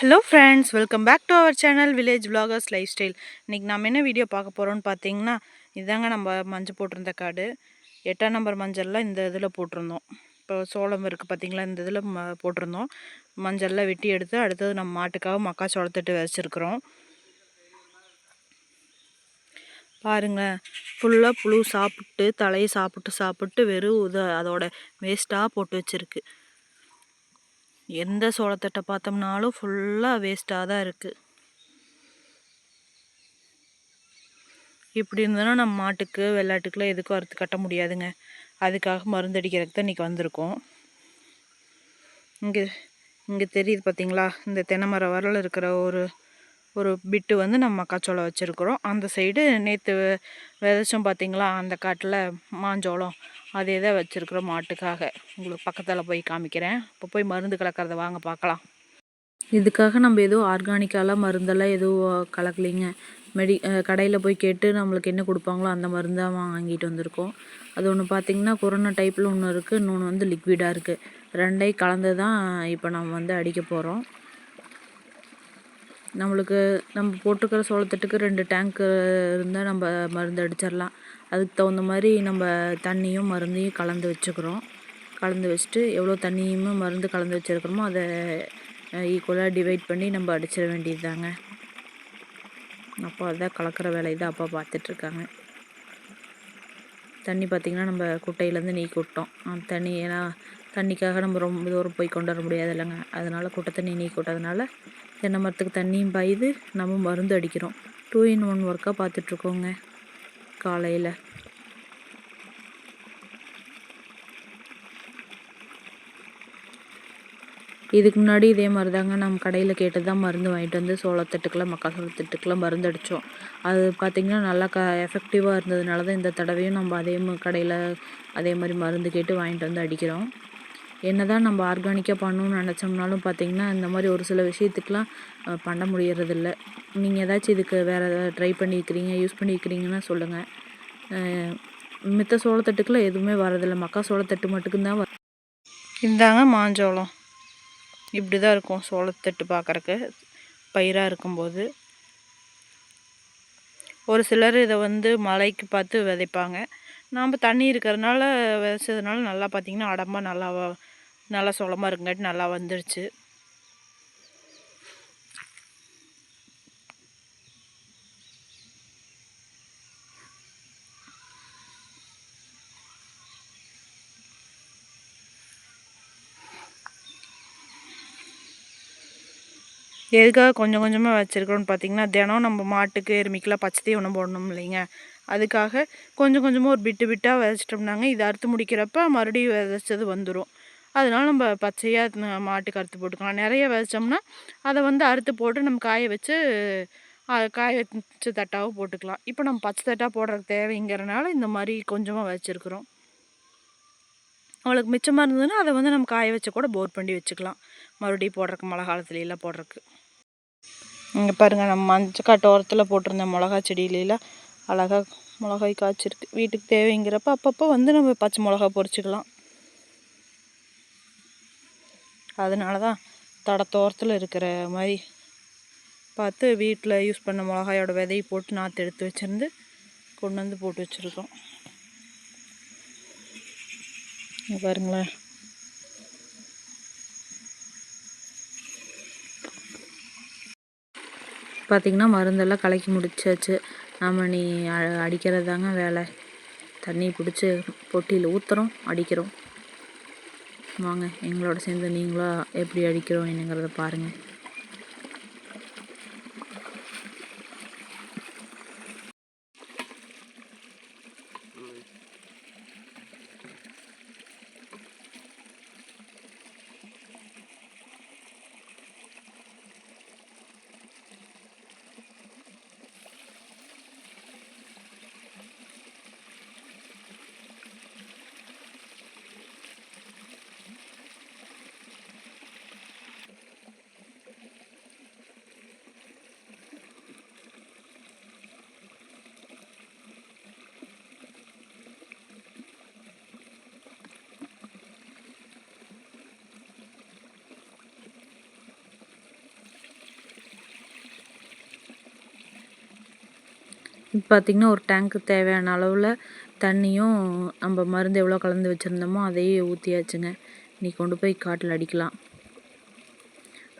Hello friends welcome back to our channel village vloggers lifestyle இன்றைக்கி நம்ம என்ன video பார்க்க போகிறோம்னு பார்த்தீங்கன்னா இதாங்க நம்ம மஞ்சள் போட்டிருந்த காடு. எட்டாம் நம்பர் மஞ்சள்லாம் இந்த இதில் போட்டிருந்தோம். இப்போ சோளம் இருக்குது பார்த்தீங்களா இந்த இதில் ம போட்டிருந்தோம். மஞ்சள்லாம் வெட்டி எடுத்து அடுத்தது நம்ம மாட்டுக்காக மக்காச்சோளத்தட்டு விதைச்சிருக்கிறோம். பாருங்கள் ஃபுல்லாக புழு சாப்பிட்டு தலையை சாப்பிட்டு சாப்பிட்டு வெறும் இதை அதோட வேஸ்ட்டாக போட்டு வச்சிருக்கு. எந்த சோளத்தட்டை பார்த்தோம்னாலும் ஃபுல்லாக வேஸ்ட்டாக தான் இருக்குது இப்படி இருந்ததுன்னா நம்ம மாட்டுக்கு வெள்ளாட்டுக்குலாம் எதுக்கும் அறுத்து கட்ட முடியாதுங்க. அதுக்காக மருந்தடிக்கிறதுக்கு தான் இன்றைக்கி வந்திருக்கோம். இங்கே இங்கே தெரியுது பார்த்தீங்களா இந்த தென்னை மரம் வரல இருக்கிற ஒரு ஒரு பிட்டு வந்து நம்ம மக்காச்சோளம் வச்சுருக்குறோம். அந்த சைடு நேற்று விதைச்சோம் பார்த்தீங்களா அந்த காட்டில் மாஞ்சோளம். அதே தான் வச்சுருக்குறோம் மாட்டுக்காக. உங்களுக்கு பக்கத்தில் போய் காமிக்கிறேன். இப்போ போய் மருந்து கலக்கிறத வாங்க பார்க்கலாம் இதுக்காக நம்ம எதுவும் ஆர்கானிக்காலாம் மருந்தெல்லாம் எதுவும் கலக்கலைங்க. மெடி கடையில் போய் கேட்டு நம்மளுக்கு என்ன கொடுப்பாங்களோ அந்த மருந்தாக வாங்கிட்டு வந்திருக்கோம். அது ஒன்று பார்த்திங்கன்னா கொரோனா டைப்பில் ஒன்று இருக்குது இன்னொன்று வந்து லிக்விடாக இருக்குது ரெண்டையும் கலந்து தான் இப்போ நம்ம வந்து அடிக்க போகிறோம் நம்மளுக்கு நம்ம போட்டுக்கிற சோளத்தட்டுக்கு ரெண்டு டேங்க்கு இருந்தால் நம்ம மருந்து அடிச்சிடலாம் அதுக்கு தகுந்த மாதிரி நம்ம தண்ணியும் மருந்தையும் கலந்து வச்சுக்கிறோம். கலந்து வச்சுட்டு எவ்வளோ தண்ணியுமே மருந்து கலந்து வச்சுருக்கிறோமோ அதை ஈக்குவலாக டிவைட் பண்ணி நம்ம அடிச்சிட வேண்டியது தாங்க அப்போ அதான் கலக்கிற வேலையை தான் அப்பா பார்த்துட்ருக்காங்க. தண்ணி பார்த்திங்கன்னா நம்ம குட்டையிலேருந்து நீக்கி விட்டோம். அந்த தண்ணி ஏன்னா தண்ணிக்காக நம்ம ரொம்ப தூரம் போய் கொண்டு வர முடியாது இல்லைங்க அதனால் குட்டை தண்ணி நீக்கி விட்டதுனால தென்னை மரத்துக்கு தண்ணியும் பாயுது. நம்ம மருந்து அடிக்கிறோம். டூ இன் ஒன் ஒர்க்காக பார்த்துட்ருக்கோங்க காலையில். இதுக்கு முன்னாடி இதே மாதிரி தாங்க நம்ம கடையில் கேட்டு தான் மருந்து வாங்கிட்டு வந்து சோளத்தட்டுக்கெல்லாம் மக்காசோளத்தட்டுக்கெல்லாம் மருந்து அடித்தோம் அது பார்த்திங்கன்னா நல்லா க எஃபெக்டிவாக இருந்ததுனால தான் இந்த தடவையும் நம்ம அதே கடையில் அதே மாதிரி மருந்து கேட்டு வாங்கிட்டு வந்து அடிக்கிறோம். என்ன தான் நம்ம ஆர்கானிக்காக பண்ணணும்னு நினச்சோம்னாலும் பார்த்திங்கன்னா இந்த மாதிரி ஒரு சில விஷயத்துக்கெலாம் பண்ண முடியறதில்ல. நீங்கள் ஏதாச்சும் இதுக்கு வேறு ஏதாவது ட்ரை பண்ணியிருக்கிறீங்க யூஸ் பண்ணியிருக்கிறீங்கன்னா சொல்லுங்கள் மித்த சோளத்தட்டுக்கெலாம் எதுவுமே வரதில்லை மக்கா சோளத்தட்டு மட்டும்தான் வர இந்தாங்க மாஞ்சோளம். இப்படி தான் இருக்கும் சோளத்தட்டு பார்க்குறக்கு பயிராக இருக்கும்போது. ஒரு சிலர் இதை வந்து மழைக்கு பார்த்து விதைப்பாங்க. நாம் தண்ணி இருக்கிறதுனால விதைச்சதுனால நல்லா பார்த்திங்கன்னா அடம்பாக நல்லா நல்லா சோளமாக இருக்குங்காட்டி நல்லா வந்துடுச்சு எதுக்காக கொஞ்சம் கொஞ்சமாக வச்சுருக்கோன்னு பார்த்தீங்கன்னா தினம் நம்ம மாட்டுக்கு எருமிக்கெல்லாம் பச்சை தீவனம் போடணும் இல்லைங்க. அதுக்காக கொஞ்சம் கொஞ்சமாக ஒரு பிட்டு பிட்டாக விதைச்சிட்டோம்னாங்க. இதை அறுத்து முடிக்கிறப்ப மறுபடியும் விதைச்சது வந்துடும் அதனால நம்ம பச்சையாக மாட்டுக்கு அறுத்து போட்டுக்கலாம். நிறைய விதைச்சோம்னா அதை வந்து அறுத்து போட்டு நம்ம காய வச்சு காய வச்சு தட்டாகவும் போட்டுக்கலாம். இப்போ நம்ம பச்சை தட்டாக போடுறதுக்கு தேவைங்கிறனால இந்த மாதிரி கொஞ்சமாக வச்சுருக்குறோம் அவளுக்கு மிச்சமாக இருந்ததுன்னா அதை வந்து நம்ம காய வச்சு கூட போர் பண்ணி வச்சுக்கலாம். மறுபடியும் போடுறக்கு மழை காலத்துலலாம் போடுறக்கு இங்கே பாருங்கள் நம்ம மஞ்சள் ஓரத்தில் போட்டிருந்த மிளகா செடியிலலாம் அழகாக மிளகாய் காய்ச்சிருக்கு. வீட்டுக்கு தேவைங்கிறப்ப அப்பப்போ வந்து நம்ம பச்சை மிளகா பொறிச்சிக்கலாம் அதனால தான் தடத்தோரத்தில் இருக்கிற மாதிரி பார்த்து வீட்டில் யூஸ் பண்ண மிளகாயோட விதையை போட்டு நாற்று எடுத்து வச்சுருந்து கொண்டு வந்து போட்டு வச்சுருக்கோம். பாருங்களேன். பார்த்திங்கன்னா மருந்தெல்லாம் கலக்கி முடிச்சாச்சு. நம்ம நீ அடிக்கிறது தாங்க வேலை. தண்ணி பிடிச்சி பொட்டியில் ஊற்றுறோம் அடிக்கிறோம். வாங்க. எங்களோட சேர்ந்து நீங்களும் எப்படி அடிக்கிறோம் என்னங்கிறத பாருங்கள் இப்போ பார்த்திங்கன்னா ஒரு டேங்க்கு தேவையான அளவில் தண்ணியும் நம்ம மருந்து எவ்வளோ கலந்து வச்சுருந்தோமோ அதையே ஊற்றியாச்சுங்க நீ கொண்டு போய் காட்டில் அடிக்கலாம்.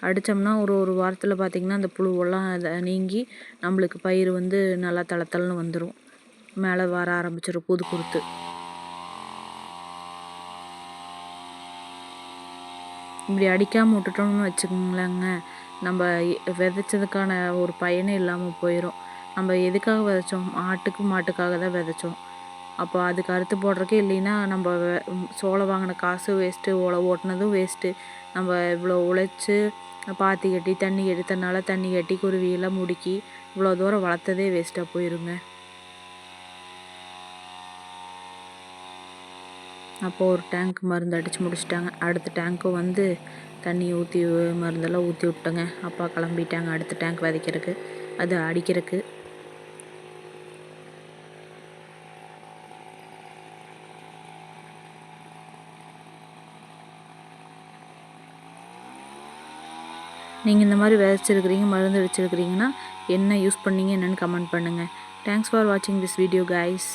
அடித்தோம்னா ஒரு ஒரு வாரத்தில் பார்த்திங்கன்னா அந்த புழுவெல்லாம் அதை நீங்கி நம்மளுக்கு பயிர் வந்து நல்லா தளத்தல்னு வந்துடும் மேலே வர ஆரம்பிச்சிடும் புது குருத்து இப்படி அடிக்காமல் விட்டுட்டோம்னு வச்சுக்கோங்களேங்க நம்ம விதைச்சதுக்கான ஒரு பயனே இல்லாமல் போயிடும் நம்ம எதுக்காக விதைச்சோம்? ஆட்டுக்கு மாட்டுக்காக தான் விதைச்சோம். அப்போ அதுக்கு அறுத்து போடுறக்கே இல்லைன்னா நம்ம சோளம் வாங்கின காசு வேஸ்ட்டு ஓலை ஓட்டினதும் வேஸ்ட்டு நம்ம இவ்வளோ உழைச்சி பாத்தி கட்டி தண்ணி கட்டி தண்ணி கட்டி குருவியெல்லாம் முடுக்கி இவ்வளோ தூரம் வளர்த்ததே வேஸ்ட்டாக போயிருங்க. அப்போது ஒரு டேங்க் மருந்து அடித்து முடிச்சிட்டாங்க. அடுத்த டேங்க்கும் வந்து தண்ணி ஊற்றி மருந்தெல்லாம் ஊற்றி விட்டுங்க அப்பா கிளம்பிட்டாங்க. அடுத்த டேங்க் விதைக்கிறதுக்கு. அது அடிக்கிறதுக்கு. நீங்கள் இந்த மாதிரி விதைச்சிருக்கிறீங்க மருந்து அடிச்சிருக்கிறீங்கன்னா என்ன யூஸ் பண்ணீங்க என்னென்னு கமெண்ட் பண்ணுங்கள் தேங்க்ஸ் ஃபார் வாட்சிங் திஸ் வீடியோ கைஸ்